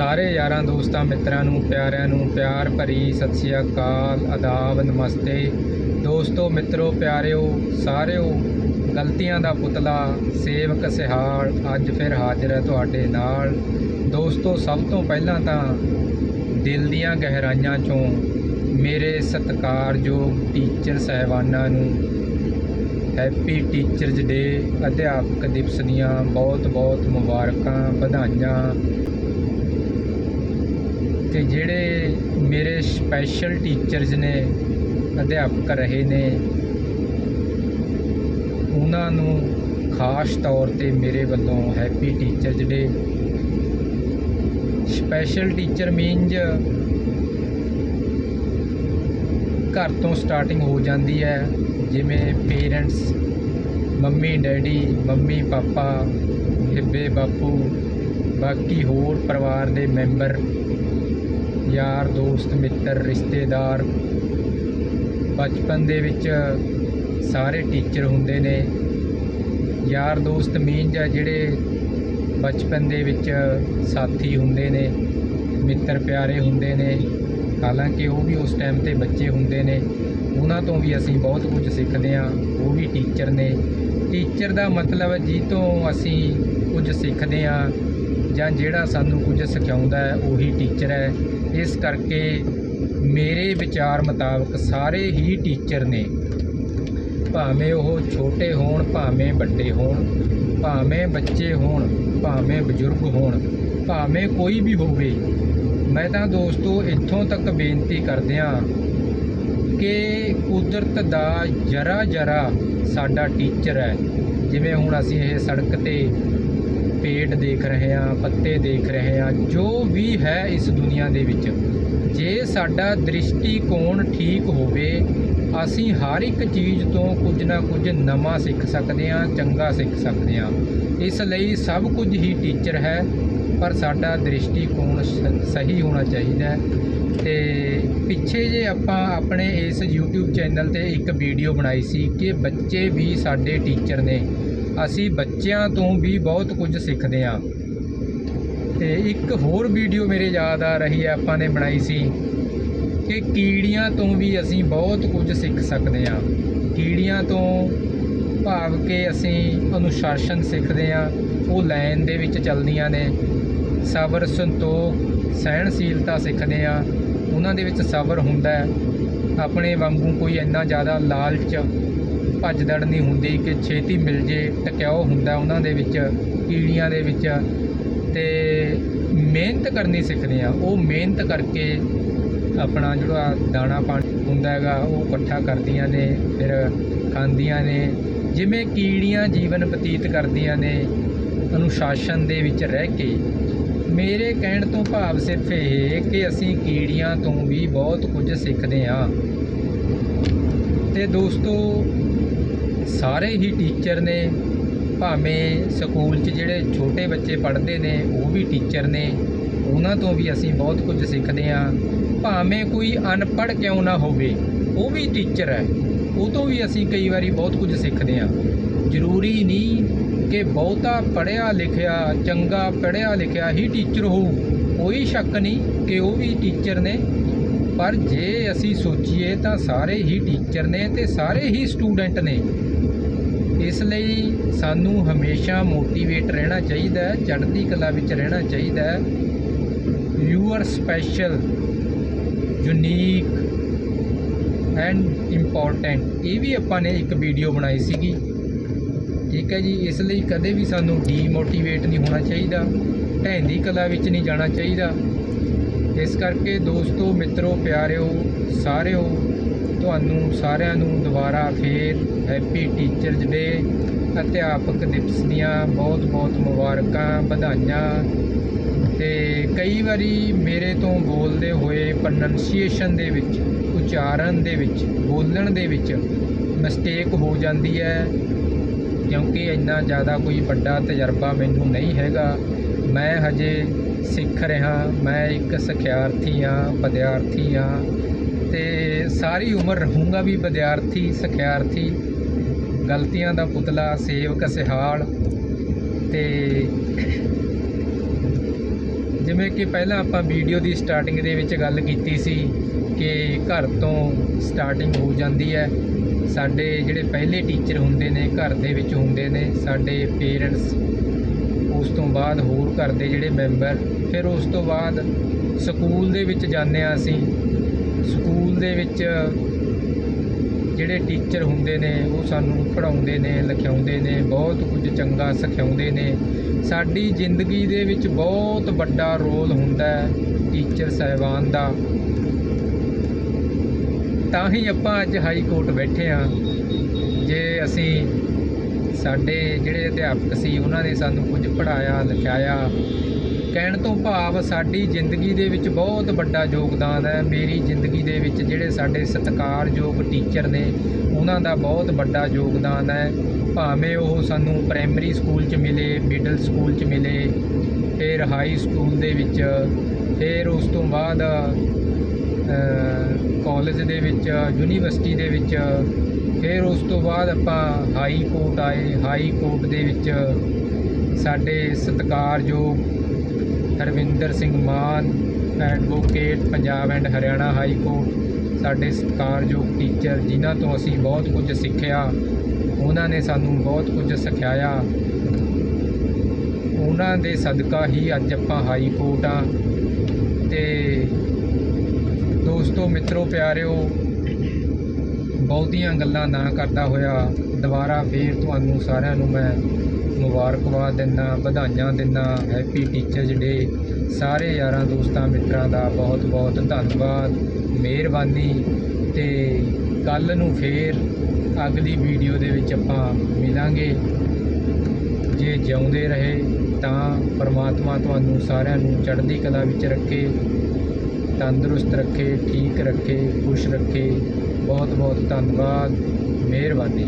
ਸਾਰੇ ਯਾਰਾਂ, ਦੋਸਤਾਂ, ਮਿੱਤਰਾਂ ਨੂੰ, ਪਿਆਰਿਆਂ ਨੂੰ ਪਿਆਰ ਭਰੀ ਸਤਿ ਸ਼੍ਰੀ ਅਕਾਲ, ਆਦਾਬ, ਨਮਸਤੇ। ਦੋਸਤੋ, ਮਿੱਤਰੋ, ਪਿਆਰਿਓ, ਸਾਰਿਓ, ਗਲਤੀਆਂ ਦਾ ਪੁਤਲਾ, ਸੇਵਕ ਸਿਹਾਲ ਅੱਜ ਫਿਰ ਹਾਜ਼ਰ ਹੈ ਤੁਹਾਡੇ ਨਾਲ। ਦੋਸਤੋ, ਸਭ ਤੋਂ ਪਹਿਲਾਂ ਤਾਂ ਦਿਲ ਦੀਆਂ ਗਹਿਰਾਈਆਂ ਚੋਂ ਮੇਰੇ ਸਤਿਕਾਰਯੋਗ ਟੀਚਰ ਸਹਿਬਾਨਾਂ ਨੂੰ ਹੈਪੀ ਟੀਚਰਜ਼ ਡੇ, ਅਧਿਆਪਕ ਦਿਵਸ ਦੀਆਂ ਬਹੁਤ-ਬਹੁਤ ਮੁਬਾਰਕਾਂ, ਵਧਾਈਆਂ। ਤੇ ਜਿਹੜੇ ਮੇਰੇ ਸਪੈਸ਼ਲ ਟੀਚਰਸ ਨੇ, ਅਧਿਆਪਕ ਰਹੇ ਨੇ, ਉਹਨਾਂ ਨੂੰ ਖਾਸ ਤੌਰ ਤੇ ਮੇਰੇ ਵੱਲੋਂ happy teachers day special teacher means ਘਰ ਤੋਂ ਸਟਾਰਟਿੰਗ ਹੋ ਜਾਂਦੀ ਹੈ, ਜਿਵੇਂ parents mummy, daddy, mummy, papa, ਬੇਬੇ, ਬਾਪੂ, ਬਾਕੀ ਹੋਰ ਪਰਿਵਾਰ ਦੇ ਮੈਂਬਰ ਯਾਰ, ਦੋਸਤ, ਮਿੱਤਰ, ਰਿਸ਼ਤੇਦਾਰ। ਬਚਪਨ ਦੇ ਵਿੱਚ ਸਾਰੇ ਟੀਚਰ ਹੁੰਦੇ ਨੇ। ਯਾਰ, ਦੋਸਤ ਮੀਨਜ਼ ਆ ਜਿਹੜੇ ਬਚਪਨ ਦੇ ਵਿੱਚ ਸਾਥੀ ਹੁੰਦੇ ਨੇ, ਮਿੱਤਰ ਪਿਆਰੇ ਹੁੰਦੇ ਨੇ। ਹਾਲਾਂਕਿ ਉਹ ਵੀ ਉਸ ਟਾਈਮ ਤੇ ਬੱਚੇ ਹੁੰਦੇ ਨੇ। ਉਹਨਾਂ ਤੋਂ ਵੀ ਅਸੀਂ ਬਹੁਤ ਕੁਝ ਸਿੱਖਦੇ ਹਾਂ। ਉਹ ਵੀ ਟੀਚਰ ਨੇ। ਟੀਚਰ ਦਾ ਮਤਲਬ ਜੀ ਤੋਂ ਅਸੀਂ ਕੁਝ ਸਿੱਖਦੇ ਹਾਂ। ਜਾਂ ਜਿਹੜਾ ਸਾਨੂੰ ਕੁਝ ਸਿਖਾਉਂਦਾ ਹੈ, ਉਹੀ ਟੀਚਰ ਹੈ। ਇਸ ਕਰਕੇ ਮੇਰੇ ਵਿਚਾਰ ਮੁਤਾਬਕ ਸਾਰੇ ਹੀ ਟੀਚਰ ਨੇ। ਭਾਵੇਂ ਉਹ ਛੋਟੇ ਹੋਣ, ਭਾਵੇਂ ਵੱਡੇ ਹੋਣ, ਭਾਵੇਂ ਬੱਚੇ ਹੋਣ, ਭਾਵੇਂ ਬਜ਼ੁਰਗ ਹੋਣ, ਭਾਵੇਂ ਕੋਈ ਵੀ ਹੋਵੇ, ਮੈਂ ਤਾਂ ਦੋਸਤੋ ਇੱਥੋਂ ਤੱਕ ਬੇਨਤੀ ਕਰਦਿਆਂ ਕਿ ਕੁਦਰਤ ਦਾ ਜਰਾ ਜਰਾ ਸਾਡਾ ਟੀਚਰ ਹੈ। ਜਿਵੇਂ ਹੁਣ ਅਸੀਂ ਇਹ ਸੜਕ ਤੇ ਪੇਟ ਦੇਖ ਰਹੇ ਹਾਂ ਪੱਤੇ ਦੇਖ ਰਹੇ ਹਾਂ ਜੋ ਵੀ ਹੈ ਇਸ ਦੁਨੀਆ ਦੇ ਵਿੱਚ। ਜੇ ਸਾਡਾ ਦ੍ਰਿਸ਼ਟੀਕੋਣ ਠੀਕ ਹੋਵੇ, ਅਸੀਂ ਹਰ ਇੱਕ ਚੀਜ਼ ਤੋਂ ਕੁਝ ਨਾ ਕੁਝ ਨਵਾਂ ਸਿੱਖ ਸਕਦੇ ਹਾਂ ਚੰਗਾ ਸਿੱਖ ਸਕਦੇ ਹਾਂ ਇਸ ਲਈ ਸਭ ਕੁਝ ਹੀ ਟੀਚਰ ਹੈ, ਪਰ ਸਾਡਾ ਦ੍ਰਿਸ਼ਟੀਕੋਣ ਸ- ਸਹੀ ਹੋਣਾ ਚਾਹੀਦਾ ਹੈ। ਤੇ ਪਿੱਛੇ ਜੇ ਆਪਾਂ ਆਪਣੇ ਇਸ YouTube ਚੈਨਲ ਤੇ ਇੱਕ ਵੀਡੀਓ ਬਣਾਈ ਸੀ ਕਿ ਬੱਚੇ ਵੀ ਸਾਡੇ ਟੀਚਰ ਨੇ। ਅਸੀਂ ਬੱਚਿਆਂ ਤੋਂ ਵੀ ਬਹੁਤ ਕੁਝ ਸਿੱਖਦੇ ਹਾਂ। ਤੇ ਇੱਕ ਹੋਰ ਵੀਡੀਓ ਮੇਰੇ ਯਾਦ ਆ ਰਹੀ ਹੈ, ਆਪਾਂ ਨੇ ਬਣਾਈ ਸੀ ਕਿ ਕੀੜੀਆਂ ਤੋਂ ਵੀ ਅਸੀਂ ਬਹੁਤ ਕੁਝ ਸਿੱਖ ਸਕਦੇ ਹਾਂ। ਕੀੜੀਆਂ ਤੋਂ ਭਾਵ ਕਿ ਅਸੀਂ ਅਨੁਸ਼ਾਸਨ ਸਿੱਖਦੇ ਹਾਂ, ਉਹ ਲਾਈਨ ਦੇ ਵਿੱਚ ਚੱਲਦੀਆਂ ਨੇ। ਸਬਰ, ਸੰਤੋਖ, ਸਹਿਣਸ਼ੀਲਤਾ ਸਿੱਖਦੇ ਹਾਂ, ਉਹਨਾਂ ਦੇ ਵਿੱਚ ਸਬਰ ਹੁੰਦਾ ਹੈ। ਆਪਣੇ ਵਾਂਗੂ ਕੋਈ ਇੰਨਾ ਜ਼ਿਆਦਾ ਲਾਲਚ ਭੱਜ ਦੜ ਨਹੀਂ ਹੁੰਦੀ ਕਿ ਛੇਤੀ ਮਿਲ ਜੇ, ਟਕਿਆਓ ਹੁੰਦਾ ਉਹਨਾਂ ਦੇ ਵਿੱਚ, ਕੀੜੀਆਂ ਦੇ ਵਿੱਚ। ਤੇ ਮਿਹਨਤ ਕਰਨੀ ਸਿੱਖਦੇ ਆ। ਉਹ ਮਿਹਨਤ ਕਰਕੇ ਆਪਣਾ ਜਿਹੜਾ ਦਾਣਾ ਪਾਣੀ ਹੁੰਦਾ ਹੈਗਾ, ਉਹ ਇਕੱਠਾ ਕਰਦੀਆਂ ਨੇ, ਫਿਰ ਖਾਂਦੀਆਂ ਨੇ। ਜਿਵੇਂ ਕੀੜੀਆਂ ਜੀਵਨ ਬਤੀਤ ਕਰਦੀਆਂ ਨੇ, ਅਨੁਸ਼ਾਸਨ ਦੇ ਵਿੱਚ ਰਹਿ ਕੇ। ਮੇਰੇ ਕਹਿਣ ਤੋਂ ਭਾਵ ਸਿਰਫ ਇਹ ਕਿ ਅਸੀਂ ਕੀੜੀਆਂ ਤੋਂ ਵੀ ਬਹੁਤ ਕੁਝ ਸਿੱਖਦੇ ਹਾਂ। ਤੇ ਦੋਸਤੋ ਸਾਰੇ ਹੀ ਟੀਚਰ ਨੇ, ਭਾਵੇਂ ਸਕੂਲ 'ਚ ਜਿਹੜੇ ਛੋਟੇ ਬੱਚੇ ਪੜ੍ਹਦੇ ਨੇ, ਉਹ ਵੀ ਟੀਚਰ ਨੇ, ਉਹਨਾਂ ਤੋਂ ਵੀ ਅਸੀਂ ਬਹੁਤ ਕੁਝ ਸਿੱਖਦੇ ਹਾਂ। ਭਾਵੇਂ ਕੋਈ ਅਨਪੜ੍ਹ ਕਿਉਂ ਨਾ ਹੋਵੇ, ਉਹ ਵੀ ਟੀਚਰ ਹੈ। ਉਹ ਤੋਂ ਵੀ ਅਸੀਂ ਕਈ ਵਾਰੀ ਬਹੁਤ ਕੁਝ ਸਿੱਖਦੇ ਹਾਂ। ਜ਼ਰੂਰੀ ਨਹੀਂ ਕਿ ਬਹੁਤਾ ਪੜ੍ਹਿਆ ਲਿਖਿਆ, ਚੰਗਾ ਪੜ੍ਹਿਆ ਲਿਖਿਆ ਹੀ ਟੀਚਰ ਹੋਊ। ਕੋਈ ਸ਼ੱਕ ਨਹੀਂ ਕਿ ਉਹ ਵੀ ਟੀਚਰ ਨੇ। ਪਰ ਜੇ ਅਸੀਂ ਸੋਚੀਏ ਤਾਂ ਸਾਰੇ ਹੀ ਟੀਚਰ ਨੇ ਤੇ ਸਾਰੇ ਹੀ ਸਟੂਡੈਂਟ ਨੇ। ਇਸ ਲਈ ਸਾਨੂੰ ਹਮੇਸ਼ਾ ਮੋਟੀਵੇਟ ਰਹਿਣਾ ਚਾਹੀਦਾ ਹੈ, ਚੜ੍ਹਦੀ ਕਲਾ ਵਿੱਚ ਰਹਿਣਾ ਚਾਹੀਦਾ ਹੈ। You are special unique and important ਇਹ ਵੀ ਆਪਾਂ ਨੇ ਇੱਕ ਵੀਡੀਓ ਬਣਾਈ ਸੀਗੀ। ਠੀਕ ਹੈ ਜੀ, ਇਸ ਲਈ ਕਦੇ ਵੀ ਸਾਨੂੰ ਡੀਮੋਟੀਵੇਟ ਨਹੀਂ ਹੋਣਾ ਚਾਹੀਦਾ, ਢਹਿੰਦੀ ਕਲਾ ਵਿੱਚ ਨਹੀਂ ਜਾਣਾ ਚਾਹੀਦਾ। ਇਸ ਕਰਕੇ ਦੋਸਤੋ, ਮਿੱਤਰੋ, ਪਿਆਰਿਓ, ਸਾਰਿਓ, ਤੁਹਾਨੂੰ ਸਾਰਿਆਂ ਨੂੰ ਦੁਬਾਰਾ ਫੇਰ ਹੈਪੀ ਟੀਚਰਸ ਡੇ ਅਧਿਆਪਕ ਦਿਵਸ ਦੀਆਂ ਬਹੁਤ-ਬਹੁਤ ਮੁਬਾਰਕਾਂ, ਵਧਾਈਆਂ। ਤੇ ਕਈ ਵਾਰੀ ਮੇਰੇ ਤੋਂ ਬੋਲਦੇ ਹੋਏ ਪ੍ਰੋਨੰਸੀਏਸ਼ਨ ਦੇ ਵਿੱਚ, ਉਚਾਰਨ ਦੇ ਵਿੱਚ, ਬੋਲਣ ਦੇ ਵਿੱਚ ਮਿਸਟੇਕ ਹੋ ਜਾਂਦੀ ਹੈ। ਕਿਉਂਕਿ ਇੰਨਾ ਜ਼ਿਆਦਾ ਕੋਈ ਵੱਡਾ ਤਜਰਬਾ ਮੈਨੂੰ ਨਹੀਂ ਹੈਗਾ। ਮੈਂ ਹਜੇ ਸਿੱਖ ਰਿਹਾ, ਮੈਂ ਇੱਕ ਸਿਖਿਆਰਥੀ ਹਾਂ, ਵਿਦਿਆਰਥੀ ਹਾਂ ਤੇ ਸਾਰੀ ਉਮਰ ਰਹੂੰਗਾ ਵੀ ਵਿਦਿਆਰਥੀ, ਸਿਖਿਆਰਥੀ। ਗਲਤੀਆਂ ਦਾ ਪੁਤਲਾ, ਸੇਵਕ, ਸਿਹਾਲ ਤੇ ਜਿਵੇਂ ਕਿ ਪਹਿਲਾਂ ਆਪਾਂ ਵੀਡੀਓ ਦੀ ਸਟਾਰਟਿੰਗ ਦੇ ਵਿੱਚ ਗੱਲ ਕੀਤੀ ਸੀ ਕਿ ਘਰ ਤੋਂ ਸਟਾਰਟਿੰਗ ਹੋ ਜਾਂਦੀ ਹੈ। ਸਾਡੇ ਜਿਹੜੇ ਪਹਿਲੇ ਟੀਚਰ ਹੁੰਦੇ ਨੇ, ਘਰ ਦੇ ਵਿੱਚ ਹੁੰਦੇ ਨੇ, ਸਾਡੇ ਪੇਰੈਂਟਸ ਉਸ ਤੋਂ ਬਾਅਦ ਹੋਰ ਘਰ ਦੇ ਜਿਹੜੇ ਮੈਂਬਰ ਫਿਰ ਉਸ ਤੋਂ ਬਾਅਦ ਸਕੂਲ ਦੇ ਵਿੱਚ ਜਾਂਦੇ ਹਾਂ ਅਸੀਂ। ਸਕੂਲ ਦੇ ਵਿੱਚ ਜਿਹੜੇ ਟੀਚਰ ਹੁੰਦੇ ਨੇ, ਉਹ ਸਾਨੂੰ ਪੜ੍ਹਾਉਂਦੇ ਨੇ, ਲਿਖਾਉਂਦੇ ਨੇ, ਬਹੁਤ ਕੁਝ ਚੰਗਾ ਸਿਖਾਉਂਦੇ ਨੇ। ਸਾਡੀ ਜ਼ਿੰਦਗੀ ਦੇ ਵਿੱਚ ਬਹੁਤ ਵੱਡਾ ਰੋਲ ਹੁੰਦਾ ਹੈ ਟੀਚਰ ਸਾਹਿਬਾਨ ਦਾ। ਤਾਂ ਹੀ ਆਪਾਂ ਅੱਜ ਹਾਈ ਕੋਰਟ ਬੈਠੇ ਆ ਜੇ ਅਸੀਂ ਸਾਡੇ ਜਿਹੜੇ ਅਧਿਆਪਕ ਸੀ, ਉਹਨਾਂ ਨੇ ਸਾਨੂੰ ਕੁਝ ਪੜ੍ਹਾਇਆ, ਲਿਖਾਇਆ ਕਹਿਣ ਤੋਂ ਭਾਵ ਸਾਡੀ ਜ਼ਿੰਦਗੀ ਦੇ ਵਿੱਚ ਬਹੁਤ ਵੱਡਾ ਯੋਗਦਾਨ ਹੈ। ਮੇਰੀ ਜ਼ਿੰਦਗੀ ਦੇ ਵਿੱਚ ਜਿਹੜੇ ਸਾਡੇ ਸਤਿਕਾਰਯੋਗ ਟੀਚਰ ਨੇ, ਉਹਨਾਂ ਦਾ ਬਹੁਤ ਵੱਡਾ ਯੋਗਦਾਨ ਹੈ। ਭਾਵੇਂ ਉਹ ਸਾਨੂੰ ਪ੍ਰਾਇਮਰੀ ਸਕੂਲ 'ਚ ਮਿਲੇ ਮਿਡਲ ਸਕੂਲ 'ਚ ਮਿਲੇ, ਫਿਰ ਹਾਈ ਸਕੂਲ ਦੇ ਵਿੱਚ, ਫਿਰ ਉਸ ਤੋਂ ਬਾਅਦ ਕਾਲਜ ਦੇ ਵਿੱਚ ਯੂਨੀਵਰਸਿਟੀ ਦੇ ਵਿੱਚ, ਫਿਰ ਉਸ ਤੋਂ ਬਾਅਦ ਆਪਾਂ ਹਾਈ ਕੋਰਟ ਆਏ। ਹਾਈ ਕੋਰਟ ਦੇ ਵਿੱਚ ਸਾਡੇ ਸਤਿਕਾਰਯੋਗ Harvinder Singh Mann advocate Punjab and Haryana high court ਸਾਡੇ ਸਤਿਕਾਰਯੋਗ ਟੀਚਰ ਜਿਨ੍ਹਾਂ ਤੋਂ ਅਸੀਂ ਬਹੁਤ ਕੁਝ ਸਿੱਖਿਆ, ਉਹਨਾਂ ਨੇ ਸਾਨੂੰ ਬਹੁਤ ਕੁਝ ਸਿਖਾਇਆ। ਉਹਨਾਂ ਦੇ ਸਦਕਾ ਹੀ ਅੱਜ ਆਪਾਂ ਹਾਈ ਕੋਰਟ ਆ। ਤੇ ਦੋਸਤੋ, ਮਿੱਤਰੋ, ਪਿਆਰਿਓ, ਬਹੁਤੀਆਂ ਗੱਲਾਂ ਨਾ ਕਰਦਾ ਹੋਇਆ, ਦੁਬਾਰਾ ਫੇਰ ਤੁਹਾਨੂੰ ਸਾਰਿਆਂ ਨੂੰ ਮੈਂ ਮੁਬਾਰਕਬਾਦ ਦਿੰਦਾ ਵਧਾਈਆਂ ਦਿੰਦਾ ਹੈਪੀ ਟੀਚਰਸ ਡੇ ਸਾਰੇ ਯਾਰਾਂ, ਦੋਸਤਾਂ, ਮਿੱਤਰਾਂ ਦਾ ਬਹੁਤ ਬਹੁਤ ਧੰਨਵਾਦ, ਮਿਹਰਬਾਨੀ। ਤੇ ਕੱਲ ਨੂੰ ਫੇਰ ਅਗਲੀ ਵੀਡੀਓ ਦੇ ਵਿੱਚ ਆਪਾਂ ਮਿਲਾਂਗੇ। ਜੇ ਜਿਉਂਦੇ ਰਹੇ, ਤਾਂ ਪਰਮਾਤਮਾ ਤੁਹਾਨੂੰ ਸਾਰਿਆਂ ਨੂੰ ਚੜ੍ਹਦੀ ਕਲਾ ਵਿੱਚ ਰੱਖੇ, ਤੰਦਰੁਸਤ ਰੱਖੇ, ਠੀਕ ਰੱਖੇ, ਖੁਸ਼ ਰੱਖੇ। ਬਹੁਤ ਬਹੁਤ ਧੰਨਵਾਦ, ਮਿਹਰਬਾਨੀ।